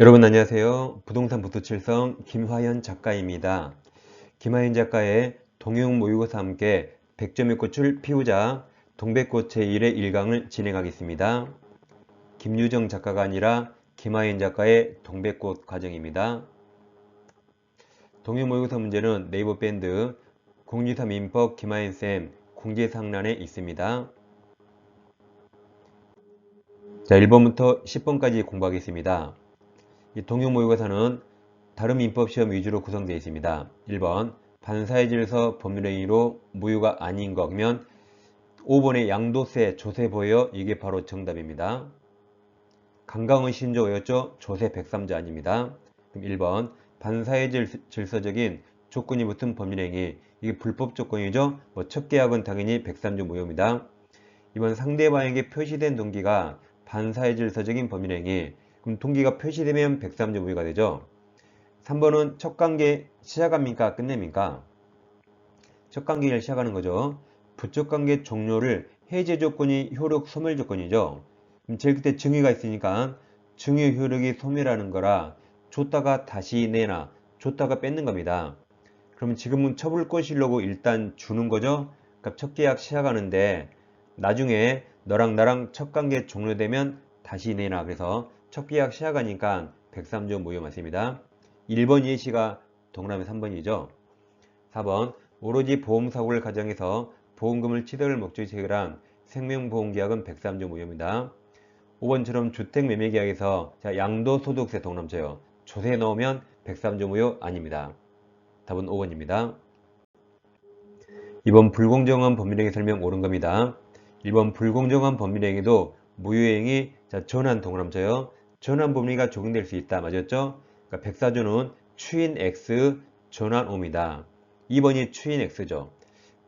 여러분 안녕하세요. 부동산 부투칠성 김화현 작가입니다. 김화현 작가의 동영 모의고사 함께 100점의 꽃을 피우자 동백꽃 제1의 1강을 진행하겠습니다. 김유정 작가가 아니라 김화현 작가의 동백꽃 과정입니다. 동영 모의고사 문제는 네이버 밴드 023 인법 김하연쌤 공지상란에 있습니다. 자 1번부터 10번까지 공부하겠습니다. 이 동영 모의고사는 다른 민법시험 위주로 구성되어 있습니다. 1번 반사의 질서 법률행위로 무효가 아닌 거면 5번의 양도세 조세 보여 이게 바로 정답입니다. 강강은 신조어였죠. 조세 103자 아닙니다. 그럼 1번 반사의 질 서적인 조건이 붙은 법률행위 이게 불법 조건이죠. 뭐 첫 계약은 당연히 103조 무효입니다. 이번 상대방에게 표시된 동기가 반사의 질서적인 법률행위 그럼 동기가 표시되면 103조 무효가 되죠. 3번은 첫 관계 시작합니까? 끝냅니까? 첫 관계를 시작하는 거죠. 부적 관계 종료를 해제 조건이 효력 소멸 조건이죠. 그럼 제일 끝에 증의가 있으니까 증의 효력이 소멸하는 거라 줬다가 다시 내나 줬다가 뺏는 겁니다. 그러면 지금은 처벌 것이려고 일단 주는 거죠. 그러니까 첫 계약 시작하는데 나중에 너랑 나랑 첫 관계 종료되면 다시 내나 그래서 첫 계약 시작하니까 103조 무효 맞습니다. 1번 예시가 동남의 3번이죠. 4번 오로지 보험사고를 가정해서 보험금을 취득을 목적이 체결한 생명보험계약은 103조 무효입니다. 5번처럼 주택매매계약에서 양도소득세 동남쳐요. 조세 넣으면 103조 무효 아닙니다. 답은 5번입니다. 2번 불공정한 법률행위 설명 옳은 겁니다. 1번 불공정한 법률행위도 무효행위 전환 동남쳐요. 전환 범위가 적용될 수 있다. 맞았죠? 그러니까 104조는 추인 X 전환 O입니다. 2번이 추인 X죠.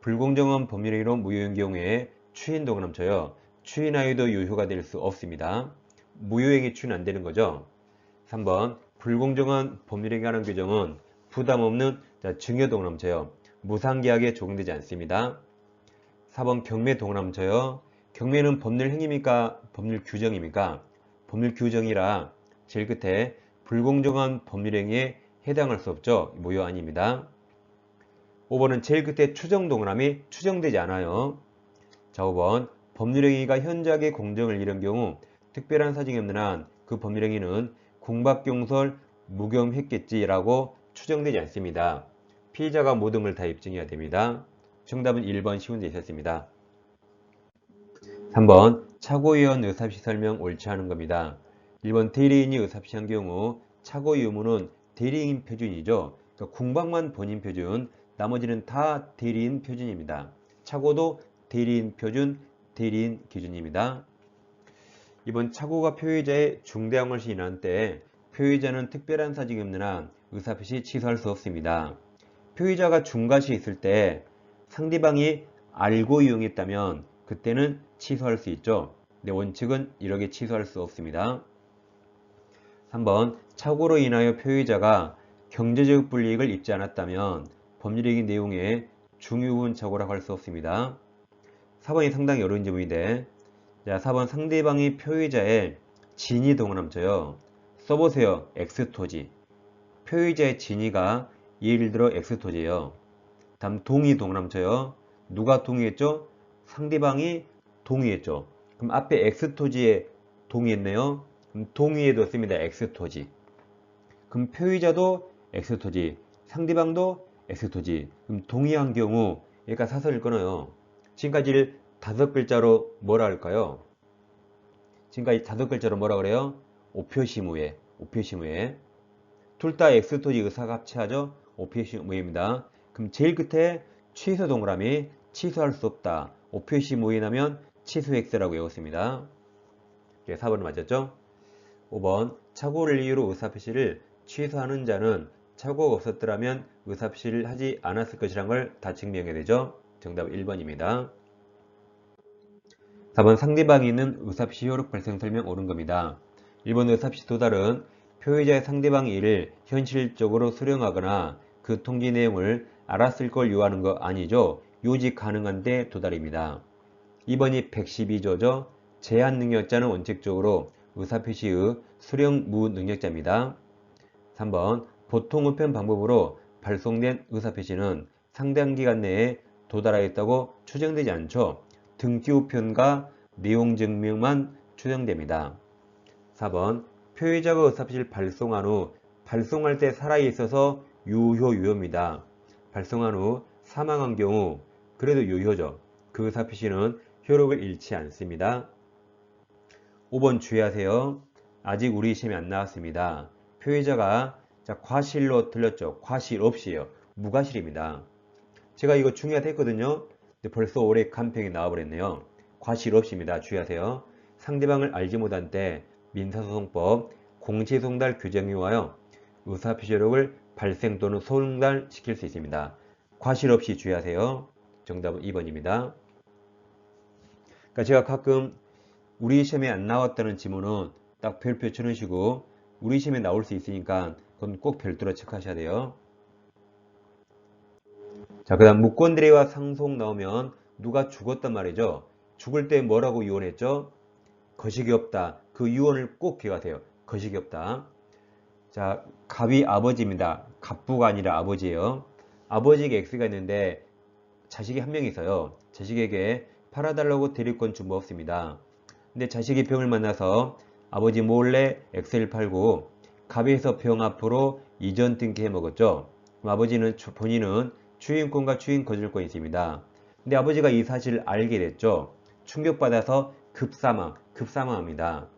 불공정한 법률행위로 무효인 경우에 추인 동남쳐요. 추인하여도 유효가 될 수 없습니다. 무효행위 추인 안 되는 거죠. 3번 불공정한 법률행위 하는 규정은 부담 없는 증여 동남쳐요. 무상계약에 적용되지 않습니다. 4번 경매 동남쳐요. 경매는 법률 행위입니까? 법률 규정입니까? 법률 규정이라 제일 끝에 불공정한 법률 행위에 해당할 수 없죠. 무효 아닙니다. 5번은 제일 끝에 추정 동그라미 추정되지 않아요. 자 5번 법률행위가 현저하게 공정을 잃은 경우 특별한 사정이 없는 한 그 법률행위는 공박경설 무경했겠지라고 추정되지 않습니다. 피의자가 모든 걸 다 입증해야 됩니다. 정답은 1번 쉬운 데 있었습니다. 3번 차고위원 의사시 설명 옳지 않은 겁니다. 1번 대리인이 의사시한 경우 차고 유무는 대리인 표준이죠. 그러니까 궁방만 본인 표준, 나머지는 다 대리인 표준입니다. 차고도 대리인 표준, 대리인 기준입니다. 이번 차고가 표의자의 것이 일어난 때 표의자는 특별한 사정이 없는 한 의사표시 취소할 수 없습니다. 표의자가 중과시 있을 때 상대방이 알고 이용했다면 그때는 취소할 수 있죠. 근데 원칙은 이렇게 취소할 수 없습니다. 3번 착오로 인하여 표의자가 경제적 불이익을 입지 않았다면 법률적인 내용에 중요한 착오라고 할 수 없습니다. 4번이 상당히 어려운 질문인데 자 4번 상대방이 표의자의 진위 동원함쳐요. 써보세요. X토지 표의자의 진위가 예를 들어 X토지예요. 다음 동의 동원함쳐요. 누가 동의했죠? 상대방이 동의했죠. 그럼 앞에 X토지에 동의했네요. 그럼 동의에도 씁니다. X토지. 그럼 표의자도 X토지, 상대방도 X토지. 그럼 동의한 경우 얘가 사설을 끊어요. 지금까지를 다섯 글자로 뭐라 할까요? 지금까지 다섯 글자로 뭐라 그래요? 오표시무예, 오표시무예. 둘다 X토지 의사가 합체하죠? 오표시무예입니다. 그럼 제일 끝에 취소 동그라미 취소할 수 없다. 오표시 무인하면 취소 X라고 외웠습니다. 4번은 맞았죠? 5번 착오를 이유로 의사표시를 취소하는 자는 착오가 없었더라면 의사표시를 하지 않았을 것이란 걸 다 증명해야 되죠? 정답 1번입니다. 4번 상대방이 있는 의사표시 효력 발생 설명 옳은 겁니다. 1번 의사표시 도달은 표의자의 상대방 일을 현실적으로 수령하거나 그 통지 내용을 알았을 걸 요하는 거 아니죠. 요직 가능한데 도달입니다. 2번이 112조죠. 제한 능력자는 원칙적으로 의사표시의 수령 무능력자입니다. 3번 보통 우편 방법으로 발송된 의사표시는 상당 기간 내에 도달하였다고 추정되지 않죠. 등기 우편과 내용 증명만 추정됩니다. 4번 표의자가 의사표시를 발송한 후 발송할 때 살아있어서 유효 유효입니다. 발송한 후 사망한 경우 그래도 유효죠. 그 의사표시는 효력을 잃지 않습니다. 5번 주의하세요. 아직 우리 시험이 안 나왔습니다. 표의자가 자, 과실로 틀렸죠. 과실 없이요. 무과실입니다. 제가 이거 중요하다 했거든요. 근데 벌써 올해 간평이 나와버렸네요. 과실 없이입니다. 주의하세요. 상대방을 알지 못한 때 민사소송법 공시송달 규정에 의하여 의사표시력을 발생 또는 송달시킬 수 있습니다. 과실 없이 주의하세요. 정답은 2번입니다. 그러니까 제가 가끔 우리 시험에 안 나왔다는 지문은 딱 별표 쳐놓으시고 우리 시험에 나올 수 있으니까 그건 꼭 별도로 체크하셔야 돼요. 자, 그 다음 무권대리와 상속 나오면 누가 죽었단 말이죠. 죽을 때 뭐라고 유언했죠? 거식이 없다. 그 유언을 꼭 기억하세요. 거식이 없다. 자, 갑이 아버지입니다. 갑부가 아니라 아버지예요. 아버지에게 X가 있는데 자식이 한 명 있어요. 자식에게 팔아달라고 대리권 준거 없습니다. 근데 자식이 병을 만나서 아버지 몰래 X를 팔고 갑에서 병 앞으로 이전 등기해 먹었죠. 아버지는 본인은 추인권과 추인 거절권이 있습니다. 근데 아버지가 이 사실을 알게 됐죠. 충격받아서 급사망, 급사망합니다.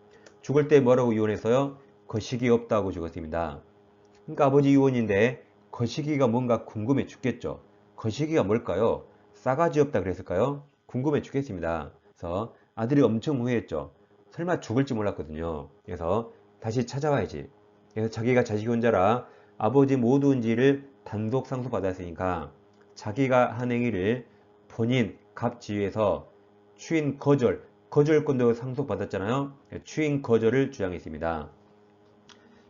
죽을 때 뭐라고 유언했어요? 거시기 없다고 죽었습니다. 그러니까 아버지 유언인데 거시기가 뭔가 궁금해 죽겠죠. 거시기가 뭘까요? 싸가지 없다 그랬을까요? 궁금해 죽겠습니다. 그래서 아들이 엄청 후회했죠. 설마 죽을지 몰랐거든요. 그래서 다시 찾아와야지. 그래서 자기가 자식 혼자라 아버지 모든 지를 단독 상속 받았으니까 자기가 한 행위를 본인 갑지위에서 추인 거절, 거절권도 상속받았잖아요. 추인 거절을 주장했습니다.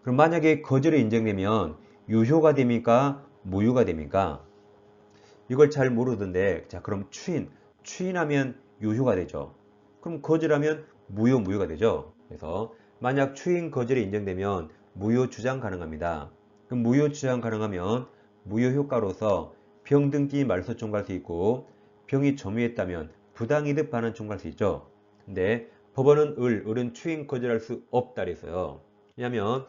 그럼 만약에 거절이 인정되면 유효가 됩니까? 무효가 됩니까? 이걸 잘 모르던데 자 그럼 추인, 추인하면 유효가 되죠. 그럼 거절하면 무효, 무효가 되죠. 그래서 만약 추인 거절이 인정되면 무효 주장 가능합니다. 그럼 무효 주장 가능하면 무효 효과로서 병등기 말소 청구할 수 있고 병이 점유했다면 부당이득 반환 청구할 수 있죠. 근데 법원은 을, 을은 추인 거절할 수 없다 그랬어요. 왜냐하면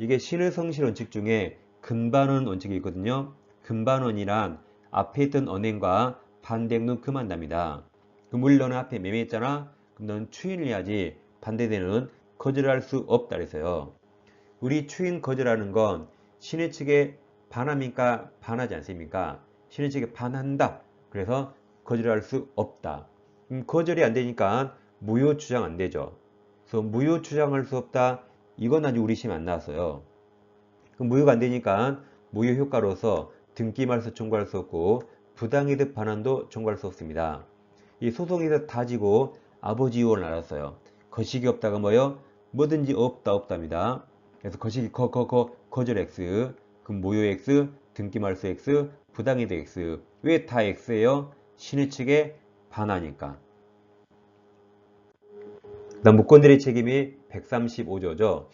이게 신의 성실 원칙 중에 근반원 원칙이 있거든요. 근반원이란 앞에 있던 언행과 반대행동 금한답니다. 그 물론은 앞에 매매했잖아. 그럼 넌 추인을 해야지 반대되는 거절할 수 없다 그랬어요. 우리 추인 거절하는 건 신의 측에 반합니까? 반하지 않습니까? 신의 측에 반한다. 그래서 거절할 수 없다. 음, 거절이 안 되니까 무효 주장 안 되죠. 그래서 무효 주장할 수 없다. 이건 아직 우리 시험 안 나왔어요. 그럼 무효가 안 되니까 무효 효과로서 등기 말소 청구할 수 없고 부당이득 반환도 청구할 수 없습니다. 이 소송에서 다지고 아버지 유언을 알았어요. 거식이 없다가 뭐요? 뭐든지 없다 없답니다. 그래서 거식이 거, 거, 거, 거절 X, 그럼 무효 X, 등기 말소 X, 부당이득 X. 왜 다 X예요? 신의 측에 반하니까. 다음 무권들의 책임이 135조죠.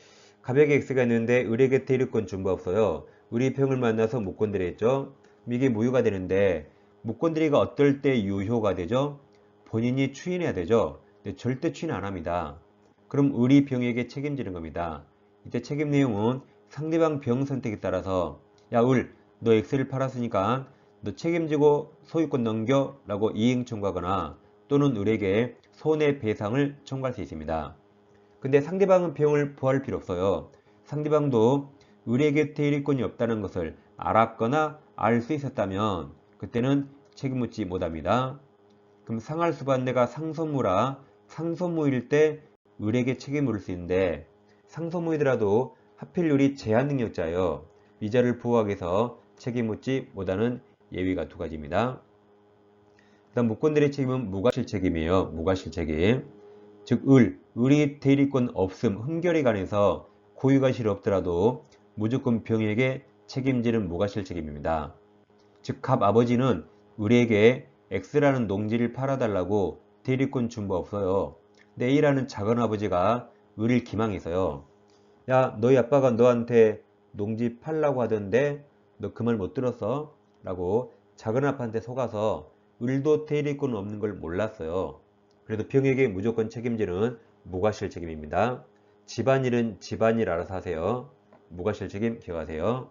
가백에 X가 있는데 을에게 대리권 준바 없어요. 을이 평을 만나서 무권들이 했죠. 이게 무효가 되는데 무권들이가 어떨 때 유효가 되죠? 본인이 추인해야 되죠. 절대 추인 안 합니다. 그럼 을이 병에게 책임지는 겁니다. 이때 책임 내용은 상대방 병 선택에 따라서 야 을, 너 X를 팔았으니까 너 책임지고 소유권 넘겨 라고 이행 청구하거나 또는 을에게 손해배상을 청구할 수 있습니다. 근데 상대방은 병을 부할 필요 없어요. 상대방도 을에게 대리권이 없다는 것을 알았거나 알 수 있었다면 그때는 책임 묻지 못합니다. 그럼 상할수반대가 상소무라 상소무일 때 을에게 책임 물을 수 있는데 상소무이더라도 하필 을이 제한능력자예요. 위자를 보호하기 위해서 책임 묻지 못하는 예외가 두 가지입니다. 다음 무권들의 책임은 무과실 책임이에요. 무과실 책임. 즉 을, 을이 대리권 없음, 흠결에 관해서 고유과실이 없더라도 무조건 병에게 책임지는 무과실 책임입니다. 즉 갑 아버지는 을에게 X라는 농지를 팔아달라고 대리권 준 바 없어요. 근데 A라는 작은 아버지가 을을 기망해서요. 야 너희 아빠가 너한테 농지 팔라고 하던데 너 그 말 못 들었어? 라고 작은 아빠한테 속아서 을도 대리권 없는 걸 몰랐어요. 그래도 병에게 무조건 책임지는 무과실 책임입니다. 집안일은 집안일 알아서 하세요. 무과실 책임 기억하세요.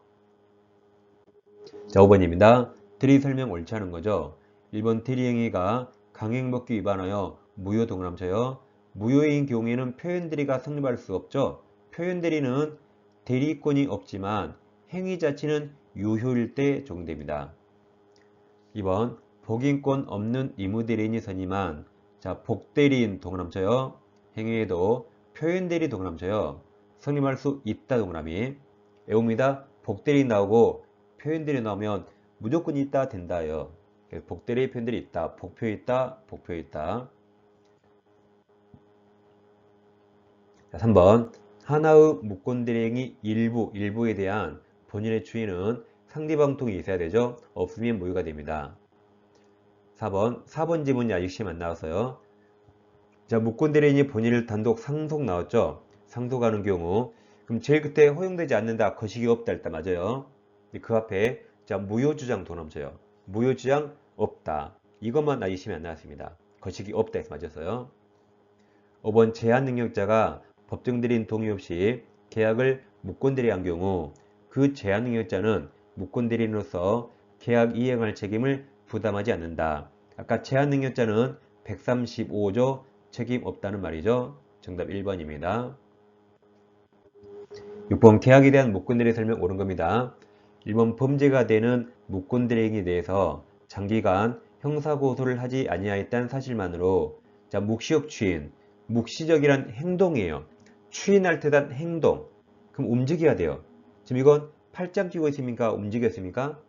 자 5번입니다. 대리 설명 옳지 않은 거죠. 1번 대리행위가 강행먹기 위반하여 무효 동남쳐요. 무효인 경우에는 표현대리가 성립할 수 없죠. 표현대리는 대리권이 없지만 행위 자체는 유효일 때 적용됩니다. 2번 복인권 없는 의무대리인이 선임한 자 복대리인 동그라쳐요 행위에도 표현대리 동그라쳐요 성립할 수 있다 동그라미 외웁니다. 복대리 나오고 표현대리 나오면 무조건 있다 된다예요. 복대리 표현들이 있다. 복표 있다. 복표 있다. 자, 3번 하나의 무권대리행위 일부, 일부에 대한 본인의 추인은 상대방 통이 있어야 되죠. 없으면 무효가 됩니다. 4번 4번 지문이 아직 시험 안 나왔어요. 자 무권대리인이 본인을 단독 상속 나왔죠. 상속하는 경우 그럼 제일 끝에 허용되지 않는다. 거식이 없다 일단 맞아요. 그 앞에 자 무효주장 도넘쳐요. 무효주장 없다. 이것만 시험이 안 나왔습니다. 거식이 없다 해서 맞았어요. 5번 제한 능력자가 법정 대리인 동의 없이 계약을 무권대리한 경우 그 제한 능력자는 무권대리인으로서 계약 이행할 책임을 부담하지 않는다. 아까 제한 능력자는 135조 책임 없다는 말이죠. 정답 1번입니다. 6번 계약에 대한 무권대리 설명 옳은 겁니다. 1번 범죄가 되는 무권대리행위에 대해서 장기간 형사고소를 하지 아니하였다는 사실만으로 자 묵시적 추인, 묵시적이란 행동이에요. 추인할 때단 행동. 그럼 움직여야 돼요. 지금 이건 팔짱 끼고 있습니까? 움직였습니까?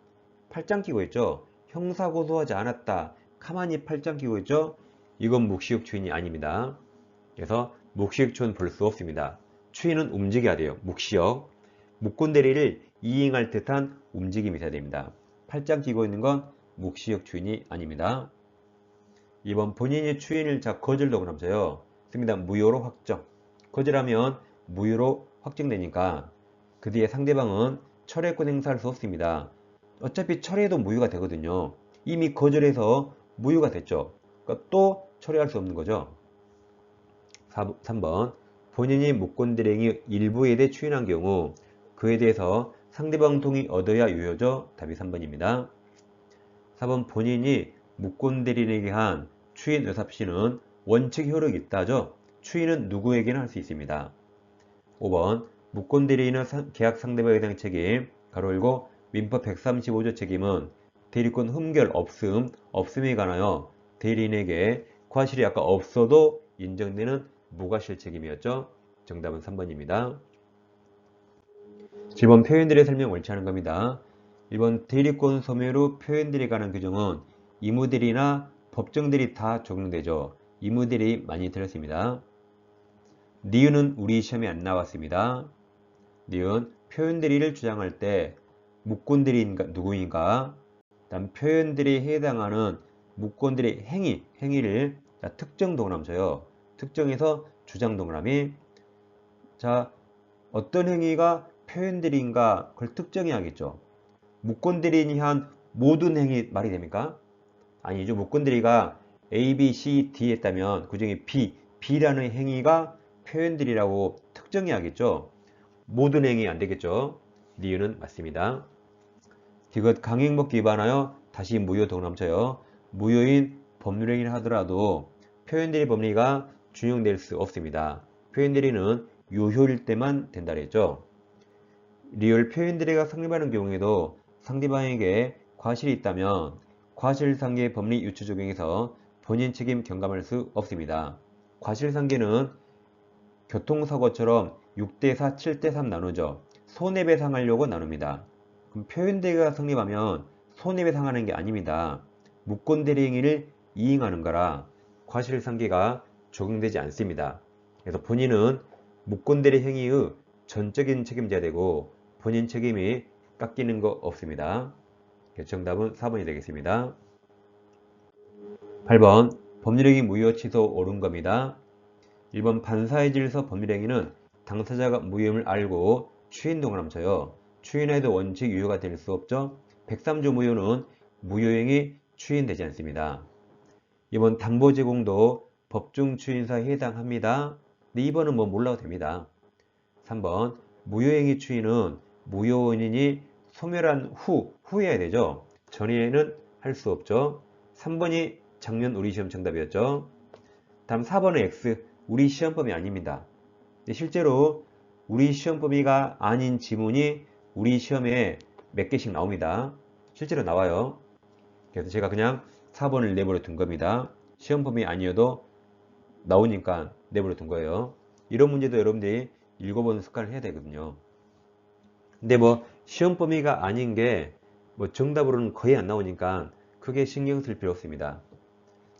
팔짱 끼고 있죠. 형사고소하지 않았다. 가만히 팔짱 끼고 있죠. 이건 묵시적 추인이 아닙니다. 그래서 묵시적 추인 볼 수 없습니다. 추인은 움직여야 돼요. 묵시적. 묵곤대리를 이행할 듯한 움직임이 있어야 됩니다. 팔짱 끼고 있는 건 묵시적 추인이 아닙니다. 이번 본인이 추인을 자 거절도 그러면서요. 씁니다. 무효로 확정. 거절하면 무효로 확정되니까 그 뒤에 상대방은 철회권 행사할 수 없습니다. 어차피 철회도 무효가 되거든요. 이미 거절해서 무효가 됐죠. 그러니까 또 철회할 수 없는 거죠. 4, 3번 본인이 무권대행이 일부에 대해 추인한 경우 그에 대해서 상대방 동의 얻어야 유효죠. 답이 3번입니다. 4번 본인이 무권대리인에게 한 추인 의사표시는 원칙 효력이 있다죠. 추인은 누구에게나 할 수 있습니다. 5번 무권대리인의 계약 상대방에 대한 책임 가로 열고 민법 135조 책임은 대리권 흠결 없음 없음에 관하여 대리인에게 과실이 아까 없어도 인정되는 무과실 책임이었죠. 정답은 3번입니다. 7번 표현들의 설명 옳지 않은 겁니다. 1번 대리권 소멸 표현들이 관한 규정은 이무들이나 법정들이 다 적용되죠. 이무들이 많이 들었습니다. 니은은 우리 시험에 안 나왔습니다. 니은 표현들이를 주장할 때 묵권들이 누구인가 다음 표현들이 해당하는 묵권들의 행위, 행위를 자, 특정 동그라미 쳐요. 특정해서 주장 동그라미 자 어떤 행위가 표현들인가 그걸 특정해야겠죠. 묵권들이 한 모든 행위 말이 됩니까? 아니죠. 묵권들이가 A, B, C, D 했다면 그 중에 B, B라는 행위가 표현들이라고 특정해야겠죠. 모든 행위 안 되겠죠. 니은은 맞습니다. 기껏 강행먹기 위반하여 다시 무효 동남쳐요. 무효인 법률행위를 하더라도 표현대리 법리가 준용될 수 없습니다. 표현대리는 유효일 때만 된다 그랬죠. 리얼 표현대리가 성립하는 경우에도 상대방에게 과실이 있다면 과실상계 법리 유추 적용에서 본인 책임 경감할 수 없습니다. 과실상계는 교통사고처럼 6대4, 7대3 나누죠. 손해배상하려고 나눕니다. 그럼 표현대리가 성립하면 손해배상하는 게 아닙니다. 무권대리행위를 이행하는 거라 과실상계가 적용되지 않습니다. 그래서 본인은 무권대리 행위의 전적인 책임자야 되고 본인 책임이 깎이는 거 없습니다. 정답은 4번이 되겠습니다. 8번 법률행위 무효 취소 옳은 겁니다. 1번 반사의 질서 법률행위는 당사자가 무효임을 알고 추인 동을 함쳐요. 추인해도 원칙 유효가 될 수 없죠. 103조 무효는 무효행위 추인되지 않습니다. 이번 담보 제공도 법중 추인사에 해당합니다. 근데 2번은 뭐 몰라도 됩니다. 3번 무효행위 추인은 무효 원인이 소멸한 후, 후해야 되죠. 전에는 할 수 없죠. 3번이 작년 우리 시험 정답이었죠. 다음 4번은 X, 우리 시험 범위 아닙니다. 근데 실제로 우리 시험 범위가 아닌 지문이 우리 시험에 몇 개씩 나옵니다. 실제로 나와요. 그래서 제가 그냥 4번을 내버려 둔 겁니다. 시험 범위 아니어도 나오니까 내버려 둔 거예요. 이런 문제도 여러분들이 읽어보는 습관을 해야 되거든요. 근데 뭐 시험 범위가 아닌 게 뭐 정답으로는 거의 안 나오니까 크게 신경 쓸 필요 없습니다.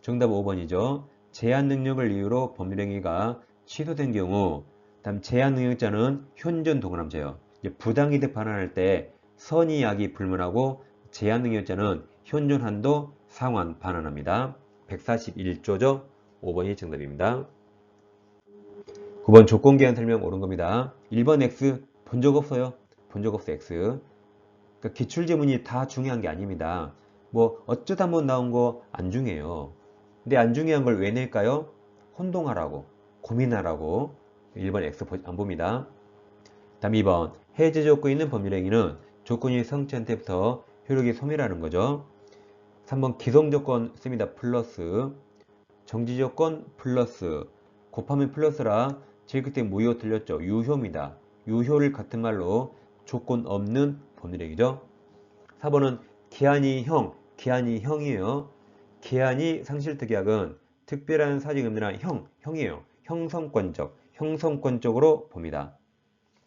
정답 5번이죠. 제한 능력을 이유로 법률행위가 취소된 경우 다음 제한 능력자는 현존 동그남자예요. 부당이득 반환할 때 선의약이 불문하고 제한 능력자는 현존 한도 상환 반환합니다. 141조죠. 5번이 정답입니다. 9번 조건계한 설명 옳은 겁니다. 1번 X 본 적 없어요. 본 적 없어 X. 그러니까 기출제문이 다 중요한 게 아닙니다. 뭐 어쩌다 한번 나온 거 안 중요해요. 근데 안 중요한 걸 왜 낼까요? 혼동하라고 고민하라고 1번 X 안 봅니다. 다음 2번 해제 조건이 있는 법률 행위는 조건이 성취한 때부터 효력이 소멸하는 거죠. 3번 기성조건 씁니다. 플러스 정지조건 플러스 곱하면 플러스라 제일 그때 무효 틀렸죠. 유효입니다. 유효를 같은 말로 조건 없는 법률행위죠. 4번은 기한이 형, 기한이 형이에요. 기한이 상실특약은 특별한 사정이 없는 형, 형이에요. 형성권적, 형성권적으로 봅니다.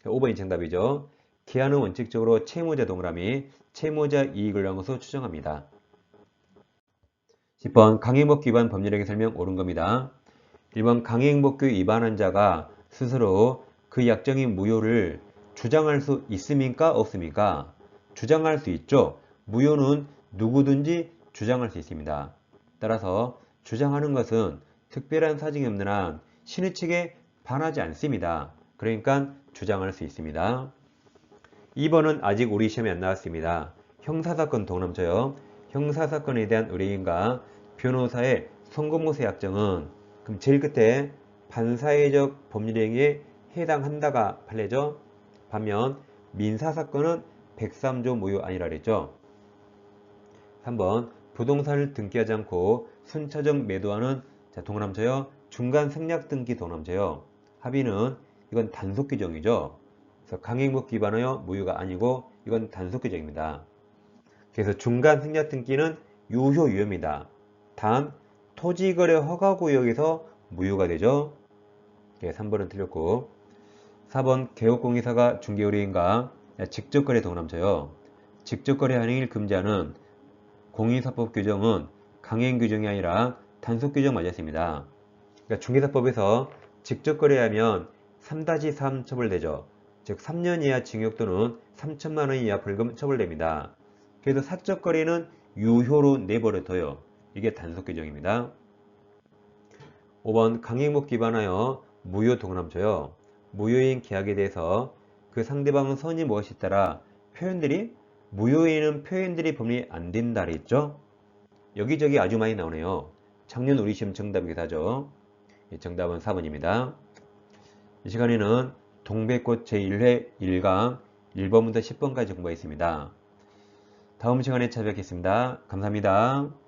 5번이 정답이죠. 기한은 원칙적으로 채무자 동그라미, 채무자 이익을 넘어서 추정합니다. 10번 강행복귀 위반 법률행위 설명 옳은 겁니다. 1번 강행복귀 위반한 자가 스스로 그 약정인 무효를 주장할 수 있습니까? 없습니까? 주장할 수 있죠. 무효는 누구든지 주장할 수 있습니다. 따라서 주장하는 것은 특별한 사정이 한 신의 측에 반하지 않습니다. 그러니까 주장할 수 있습니다. 2번은 아직 우리 시험에 안 나왔습니다. 형사사건 동남처요. 형사사건에 대한 의뢰인과 변호사의 성공모세 약정은 그럼 제일 끝에 반사회적 법률행위에 해당한다가 판례죠. 반면 민사사건은 103조 무효 아니라 그랬죠. 3번 부동산을 등기하지 않고 순차적 매도하는 자, 동남처요. 중간 생략 등기 동남처요. 합의는 이건 단속 규정이죠. 그래서 강행복 기반하여 무효가 아니고 이건 단속 규정입니다. 그래서 중간 생략 등기는 유효 유효입니다. 단 토지거래 허가구역에서 무효가 되죠. 네, 3번은 틀렸고 4번 개업공개사가 중개의뢰인과 직접거래 동남처요. 직접거래 한행을 금지하는 공인사법 규정은 강행 규정이 아니라 단속 규정 맞았습니다. 그러니까 중개사법에서 직접거래하면 3-3 처벌되죠. 즉 3년 이하 징역 또는 3천만 원 이하 벌금 처벌됩니다. 그래서 사적 거래는 유효로 내버려 둬요. 이게 단속 규정입니다. 5번 강행복 기반하여 무효 동남처요. 무효인 계약에 대해서 그 상대방은 선이 무엇이 따라 표현들이 무효인은 표현들이 법리 안 된다 그랬죠? 여기저기 아주 많이 나오네요. 작년 우리 시험 정답이기도 하죠. 정답은 4번입니다. 이 시간에는 동백꽃 제1회 1강 1번부터 10번까지 공부했습니다. 다음 시간에 찾아뵙겠습니다. 감사합니다.